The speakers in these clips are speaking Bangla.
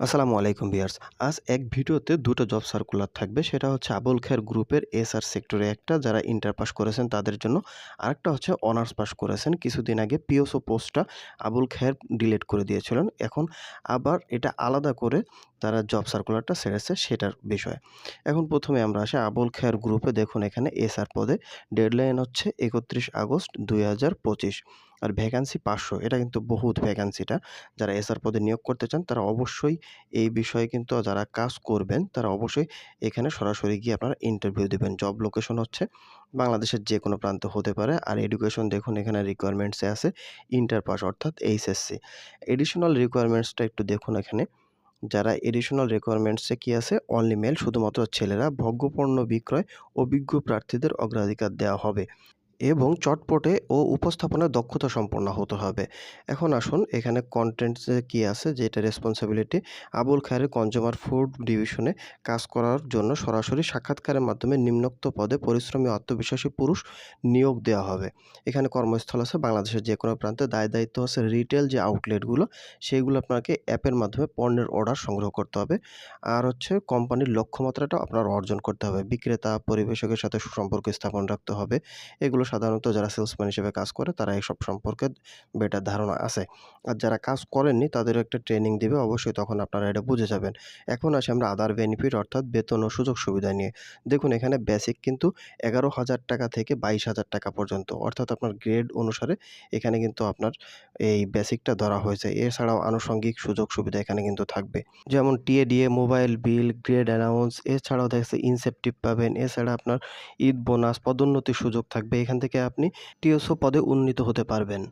আসসালামু আলাইকুম বিয়ার্স আজ এক ভিডিওতে দুটো জব সার্কুলার থাকবে। সেটা হচ্ছে আবুল খের গ্রুপের এস আর সেক্টরে একটা, যারা ইন্টার পাস করেছেন তাদের জন্য। আরেকটা হচ্ছে অনার্স পাস করেছেন। কিছুদিন আগে পিওসো পোস্টটা আবুল খের ডিলেট করে দিয়েছিলেন। এখন আবার এটা আলাদা করে তারা জব সার্কুলারটা ছেড়েছে সেটার বিষয়ে। এখন প্রথমে আমরা আসি আবুল খেয়ার গ্রুপে দেখুন এখানে এসআর পদে। ডেডলাইন হচ্ছে একত্রিশ আগস্ট দুই হাজার পঁচিশ। আর ভ্যাকান্সি পাঁচশো। এটা কিন্তু বহুত ভ্যাকান্সিটা যারা এসআর পদে নিয়োগ করতে চান, তারা অবশ্যই এই বিষয়ে কিন্তু যারা কাজ করবেন, তারা অবশ্যই এখানে সরাসরি গিয়ে আপনারা ইন্টারভিউ দেবেন। জব লোকেশন হচ্ছে বাংলাদেশের যে কোনো প্রান্ত হতে পারে। আর এডুকেশন দেখুন এখানে রিকোয়ারমেন্টসে আছে ইন্টার পাস অর্থাৎ এইচএসসি এডিশনাল রিকোয়ারমেন্টসটা একটু দেখুন এখানে। যারা এডিশনাল রিকোয়ারমেন্টসে কি আছে অনলি মেল শুধুমাত্র ছেলেরা ভোগ্যপণ্য বিক্রয় অভিজ্ঞ প্রার্থীদের অগ্রাধিকার দেওয়া হবে। এবং চটপটে ও উপস্থাপনায় দক্ষতা সম্পন্ন হতে হবে। এখন আসুন, এখানে কন্টেন্টসে কী আছে? যেটা responsibility Abul Khayer consumer food ডিভিশনে কাজ করার জন্য সরাসরি সাক্ষাৎকারের মাধ্যমে নিম্নোক্ত পদে পরিশ্রমী আত্মবিশ্বাসী পুরুষ নিয়োগ দেওয়া হবে। এখানে কর্মস্থল আছে, বাংলাদেশের যে কোনো প্রান্তে দায় দায়িত্ব আছে রিটেল যে আউটলেটগুলো সেইগুলো আপনাকে অ্যাপের মাধ্যমে পণ্যের অর্ডার সংগ্রহ করতে হবে। আর হচ্ছে কোম্পানির লক্ষ্যমাত্রাটা আপনার অর্জন করতে হবে। বিক্রেতা, পরিবেশকের সাথে সুসম্পর্ক স্থাপন রাখতে হবে। এগুলো সাধারণত যারা সেলসম্যান হিসেবে কাজ করে, তারা এসব সম্পর্কে বেটার ধারণা আছে। আর যারা কাজ করেননি তাদের একটা ট্রেনিং দিবে, অবশ্যই তখন আপনারা এটা বুঝে যাবেন। এখন আসি আমরা আদার বেনিফিট অর্থাৎ বেতন ও সুযোগ সুবিধা নিয়ে। দেখুন, এখানে বেসিক কিন্তু এগারো হাজার টাকা থেকে বাইশ হাজার টাকা পর্যন্ত, অর্থাৎ আপনার গ্রেড অনুসারে এখানে কিন্তু আপনার এই বেসিকটা ধরা হয়েছে। এছাড়াও আনুষঙ্গিক সুযোগ সুবিধা এখানে কিন্তু থাকবে। যেমন TA DA mobile bill grade announce এছাড়াও দেখছে ইনসেপটিভ পাবেন, এছাড়া আপনার ঈদ বোনাস পদোন্নতির সুযোগ থাকবে। এখান থেকে আপনি টিএসও পদে উন্নীত হতে পারবেন।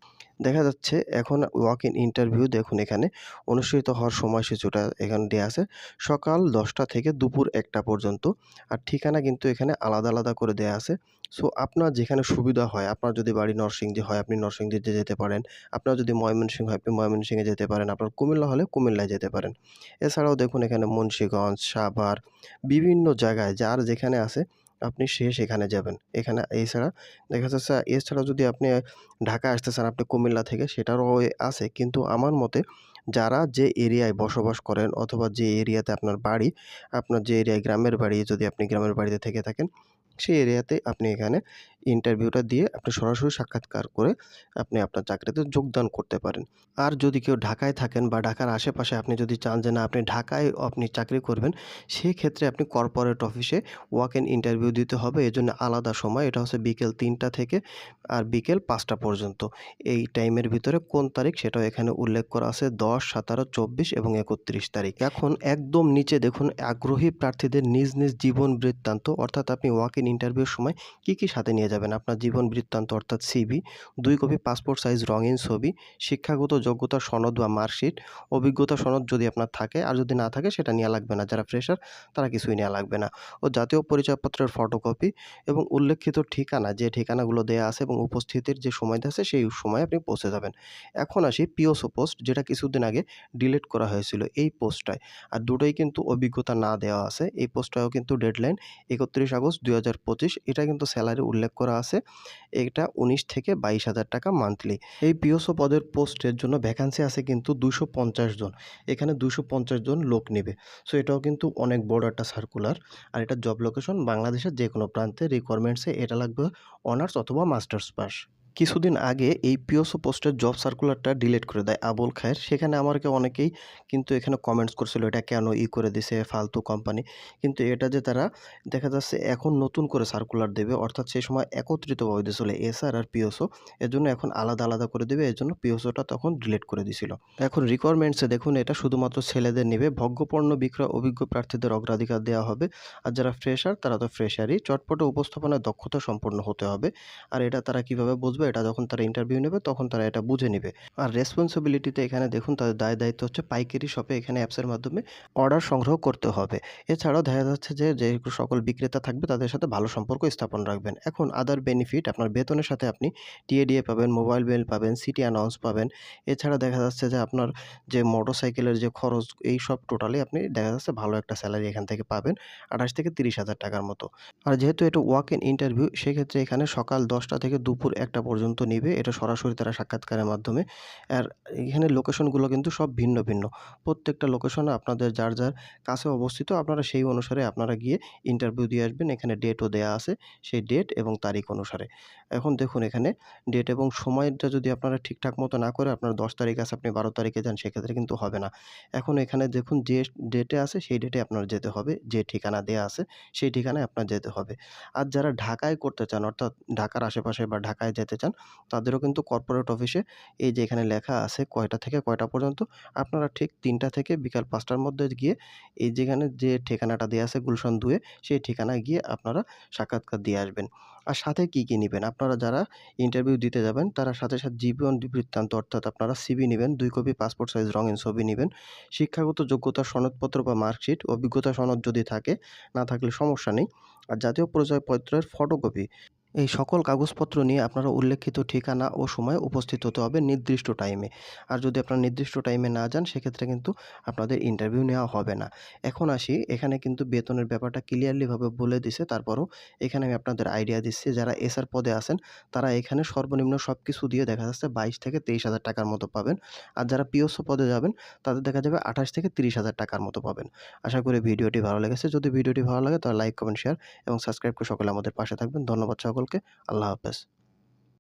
দেখা যাচ্ছে এখন ওয়াক ইন ইন্টারভিউ দেখুন এখানে অনুষ্ঠিত হওয়ার সময়সূচিটা এখানে দেওয়া আছে। সকাল দশটা থেকে দুপুর একটা পর্যন্ত। আর ঠিকানা কিন্তু এখানে আলাদা আলাদা করে দেওয়া আছে। সো আপনার যেখানে সুবিধা হয়, আপনার যদি বাড়ি নরসিংদী হয়, আপনি নরসিংদীতে যেতে পারেন। আপনার যদি ময়মনসিংহ হয়, আপনি ময়মনসিংহে যেতে পারেন। আপনার কুমিল্লা হলে কুমিল্লায় যেতে পারেন। এছাড়াও দেখুন এখানে মুন্সীগঞ্জ, সাভার, বিভিন্ন জায়গায় যার যেখানে আছে আপনি সে সেখানে যাবেন। এখানে এছাড়া দেখা যাচ্ছে, এছাড়াও যদি আপনি ঢাকা আসতে চান আপনি কুমিল্লা থেকে, সেটারও আছে। কিন্তু আমার মতে যারা যে এরিয়ায় বসবাস করেন অথবা যে এরিয়াতে আপনার বাড়ি, আপনার যে এরিয়ায় গ্রামের বাড়ি, যদি আপনি গ্রামের বাড়িতে থেকে থাকেন, সেই এরিয়াতে আপনি এখানে ইন্টারভিউটা দিয়ে আপনি সরাসরি সাক্ষাৎকার করে আপনি আপনার চাকরিতে যোগদান করতে পারেন। আর যদি কেউ ঢাকায় থাকেন বা ঢাকার আশেপাশে আপনি যদি চান যে না, আপনি ঢাকায় আপনি চাকরি করবেন সেই ক্ষেত্রে আপনি কর্পোরেট অফিসে ওয়াক ইন ইন্টারভিউ দিতে হবে। এই জন্য আলাদা সময়, এটা হচ্ছে বিকেল তিনটা থেকে আর বিকেল পাঁচটা পর্যন্ত। এই টাইমের ভিতরে কোন তারিখ সেটাও এখানে উল্লেখ করা আছে, দশ, সতেরো, চব্বিশ এবং একত্রিশ তারিখ। এখন একদম নিচে দেখুন, আগ্রহী প্রার্থীদের নিজ নিজ জীবন বৃত্তান্ত, অর্থাৎ আপনি ওয়াক ইন ইন্টারভিউর সময় কী কী সাথে নিয়ে যাবেন? আপনার জীবন বৃত্তান্ত অর্থাৎ সিভি দুই কপি পাসপোর্ট সাইজ রঙিন ছবি শিক্ষাগত যোগ্যতা সনদ বা মার্কশিট অভিজ্ঞতা সনদ যদি আপনার থাকে আর যদি না থাকে সেটা নেওয়া লাগবে না। যারা ফ্রেশার তারা কিছুই নেওয়া লাগবে না। ও জাতীয় পরিচয়পত্রের ফটোকপি এবং উল্লেখিত ঠিকানা যে ঠিকানাগুলো দেওয়া আছে এবং উপস্থিতির যে সময় আছে সেই সময় আপনি পৌঁছে যাবেন। এখন আসি পিওসো পোস্ট যেটা কিছুদিন আগে ডিলিট করা হয়েছিল এই পোস্টটায় আর দুটোই কিন্তু অভিজ্ঞতা না দেওয়া আছে। এই পোস্টটাও কিন্তু ডেডলাইন একত্রিশ আগস্ট দুই হাজার পঁচিশ। এটা কিন্তু স্যালারি উল্লেখ করা আছে। এটা উনিশ থেকে বাইশ হাজার টাকা মান্থলি এই পিওসো পদের পোস্টের জন্য ভ্যাকান্সি আছে কিন্তু দুশো পঞ্চাশ জন। এখানে দুশো পঞ্চাশ জন লোক নেবে। সো এটাও কিন্তু অনেক বড় একটা সার্কুলার আর এটা জব লোকেশন বাংলাদেশের যে কোনো প্রান্তে রিকোয়ারমেন্টসে এটা লাগবে অনার্স অথবা মাস্টার্স পাস কিছুদিন আগে এই পিওসো পোস্টের জব সার্কুলারটা ডিলিট করে দেয় আবুল খায়ের। সেখানে আমাকে অনেকেই কিন্তু এখানে কমেন্টস করছিল, এটা কেন ই করে দিছে ফালতু কোম্পানি কিন্তু এটা যে তারা দেখা যাচ্ছে এখন নতুন করে সার্কুলার দেবে, অর্থাৎ সেই সময় একত্রিতভাবে দিয়েছিল এসআর আর পিওসো। এর জন্য এখন আলাদা আলাদা করে দেবে, এর জন্য পিওসোটা তখন ডিলিট করে দিছিল এখন রিকোয়ারমেন্টসে দেখুন, এটা শুধুমাত্র ছেলেদের নেবে, ভোগ্যপণ্য বিক্রয় অভিজ্ঞ প্রার্থীদের অগ্রাধিকার দেওয়া হবে, আর যারা ফ্রেশার তারা তো ফ্রেশারই চটপটে উপস্থাপনায় দক্ষতা সম্পন্ন হতে হবে, আর এটা তারা কীভাবে বুঝবে? এটা যখন তারা ইন্টারভিউ নেবে, তখন তারা এটা বুঝে নেবে। আর রেসপন্সিবিলিটিতে এখানে দেখুন, তাদের দায় দায়িত্ব হচ্ছে পাইকারি শপে এখানে অ্যাপসের মাধ্যমে অর্ডার সংগ্রহ করতে হবে। এছাড়াও দেখা যাচ্ছে যে যে সকল বিক্রেতা থাকবে, তাদের সাথে ভালো সম্পর্ক স্থাপন রাখবেন। এখন আদার বেনিফিট আপনার বেতনের সাথে আপনি টিএডিএ পাবেন মোবাইল বিল পাবেন সিটি অ্যানাউন্স পাবেন। এছাড়া দেখা যাচ্ছে যে, আপনার যে মোটরসাইকেলের যে খরচ, এই সব টোটালি আপনি দেখা যাচ্ছে ভালো একটা স্যালারি এখান থেকে পাবেন, আঠাশ থেকে তিরিশ হাজার টাকার মতো। আর যেহেতু এটা ওয়াক ইন ইন্টারভিউ সেক্ষেত্রে এখানে সকাল দশটা থেকে দুপুর একটা পর্যন্ত নিবে, এটা সরাসরি তারা সাক্ষাৎকারের মাধ্যমে। আর এখানে লোকেশনগুলো কিন্তু সব ভিন্ন ভিন্ন। প্রত্যেকটা লোকেশনে আপনাদের যার যার কাছে অবস্থিত, আপনারা সেই অনুসারে আপনারা গিয়ে ইন্টারভিউ দিয়ে আসবেন। এখানে ডেটও দেয়া আছে সেই ডেট এবং তারিখ অনুসারে। এখন দেখুন এখানে ডেট এবং সময়টা যদি আপনারা ঠিকঠাক মতো না করে আপনার দশ তারিখ আছে, আপনি বারো তারিখে যান, সেক্ষেত্রে কিন্তু হবে না। এখন এখানে দেখুন যে ডেটে আছে, সেই ডেটে আপনার যেতে হবে। যে ঠিকানা দেয়া আছে, সেই ঠিকানায় আপনার যেতে হবে। আর যারা ঢাকায় করতে চান, অর্থাৎ ঢাকার আশেপাশে বা ঢাকায় যেতে চান, তাদেরও কিন্তু কর্পোরেট অফিসে এই যে এখানে লেখা আছে কয়টা থেকে কয়টা পর্যন্ত, আপনারা ঠিক তিনটা থেকে বিকাল পাঁচটার মধ্যে গিয়ে এই যেখানে যে ঠিকানাটা দেওয়া আছে গুলশান দুয়ে, সেই ঠিকানায় গিয়ে আপনারা সাক্ষাৎকার দিয়ে আসবেন। আর সাথে কী কী নেবেন? আপনারা যারা ইন্টারভিউ দিতে যাবেন, তারা সাথে সাথে জীবন বৃত্তান্ত অর্থাৎ আপনারা সিবি নেবেন, দুই কপি পাসপোর্ট সাইজ রঙিন ছবি নেবেন, শিক্ষাগত যোগ্যতা সনদপত্র বা মার্কশিট, অভিজ্ঞতা সনদ যদি থাকে, না থাকলে সমস্যা নেই। আর জাতীয় পরিচয়পত্রের ফটোকপি এই সকল কাগজপত্র নিয়ে আপনারা উল্লেখিত ঠিকানা ও সময়ে উপস্থিত হতে হবে নির্দিষ্ট টাইমে। আর যদি আপনারা নির্দিষ্ট টাইমে না যান, সেক্ষেত্রে কিন্তু আপনাদের ইন্টারভিউ নেওয়া হবে না। এখন আসি, এখানে কিন্তু বেতনের ব্যাপারটা ক্লিয়ারলিভাবে বলে দিছে। তারপরও এখানে আমি আপনাদের আইডিয়া দিচ্ছি, যারা এসআর পদে আছেন, তারা এখানে সর্বনিম্ন সব কিছু দিয়ে দেখা যাচ্ছে বাইশ থেকে তেইশ হাজার টাকার মতো পাবেন। আর যারা পিওসো পদে যাবেন, তাদের দেখা যাবে আঠাশ থেকে তিরিশ হাজার টাকার মতো পাবেন। আশা করি ভিডিওটি ভালো লেগেছে। যদি ভিডিওটি ভালো লাগে, তাহলে লাইক কমেন্ট শেয়ার এবং সাবস্ক্রাইব করে সকলে আমাদের পাশে থাকবেন। ধন্যবাদ সকলকে আল্লাহ হাফেজ।